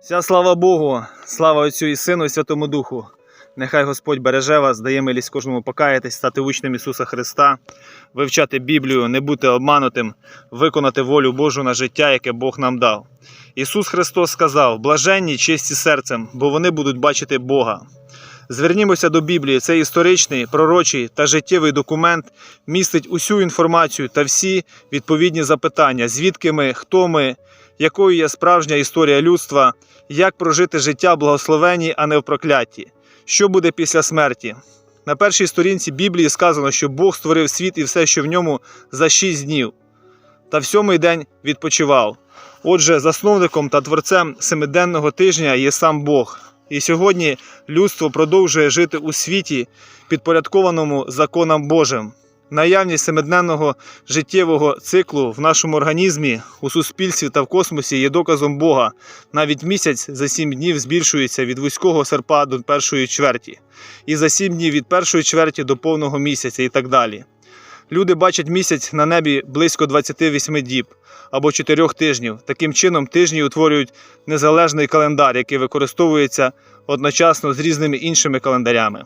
Вся слава Богу, слава Отцю і Сину і Святому Духу. Нехай Господь береже вас, дає милість кожному покаятись, стати учнем Ісуса Христа, вивчати Біблію, не бути обманутим, виконати волю Божу на життя, яке Бог нам дав. Ісус Христос сказав: блаженні чисті серцем, бо вони будуть бачити Бога. Звернімося до Біблії. Це історичний, пророчий та життєвий документ містить усю інформацію та всі відповідні запитання, звідки ми, хто ми, якою є справжня історія людства, як прожити життя в благословенні, а не в прокляті, що буде після смерті. На першій сторінці Біблії сказано, що Бог створив світ і все, що в ньому, за шість днів, та в сьомий день відпочивав. Отже, засновником та творцем семиденного тижня є сам Бог. І сьогодні людство продовжує жити у світі, підпорядкованому законам Божим. Наявність семидневного життєвого циклу в нашому організмі, у суспільстві та в космосі є доказом Бога. Навіть місяць за сім днів збільшується від вузького серпа до першої чверті, і за сім днів від першої чверті до повного місяця і так далі. Люди бачать місяць на небі близько 28 діб або 4 тижнів. Таким чином, тижні утворюють незалежний календар, який використовується одночасно з різними іншими календарями.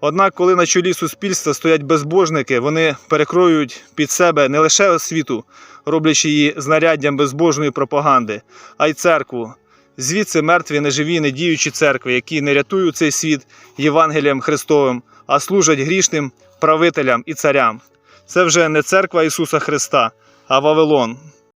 Однак, коли на чолі суспільства стоять безбожники, вони перекроюють під себе не лише освіту, роблячи її знаряддям безбожної пропаганди, а й церкву. Звідси мертві неживі недіючі церкви, які не рятують цей світ Євангелієм Христовим, а служать грішним правителям і царям. Це вже не церква Ісуса Христа, а Вавилон.